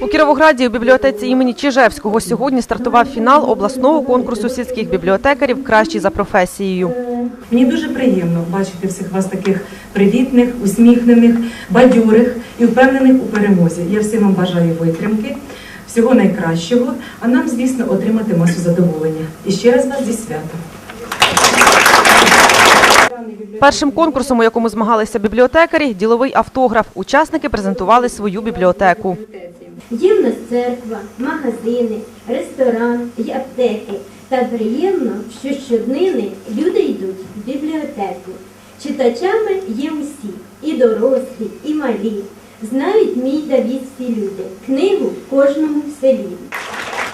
У Кіровограді у бібліотеці імені Чижевського сьогодні стартував фінал обласного конкурсу сільських бібліотекарів Кращі за професією. Мені дуже приємно бачити всіх вас таких привітних, усміхнених, бадьорих і впевнених у перемозі. Я всім вам бажаю витримки, всього найкращого, а нам, звісно, отримати масу задоволення. І ще раз вас зі святом. Першим конкурсом, у якому змагалися бібліотекарі, діловий автограф. Учасники презентували свою бібліотеку. Є в нас церква, магазини, ресторан і аптеки. Та приємно, що щоднини люди йдуть в бібліотеку. Читачами є усі, і дорослі, і малі. Знають мій Давід всі люди. Книгу кожному в селі.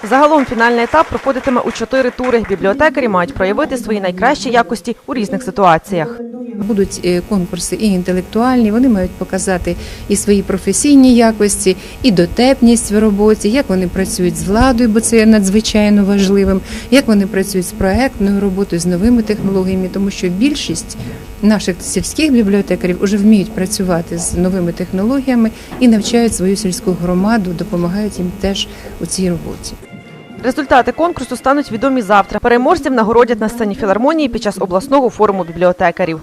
Загалом фінальний етап проходитиме у чотири тури. Бібліотекарі мають проявити свої найкращі якості у різних ситуаціях. Будуть е, конкурси і інтелектуальні, вони мають показати і свої професійні якості, і дотепність в роботі, як вони працюють з владою, бо це є надзвичайно важливим, як вони працюють з проектною роботою, з новими технологіями, тому що більшість наших сільських бібліотекарів вже вміють працювати з новими технологіями і навчають свою сільську громаду, допомагають їм теж у цій роботі. Результати конкурсу стануть відомі завтра. Переможців нагородять на сцені філармонії під час обласного форуму бібліотекарів.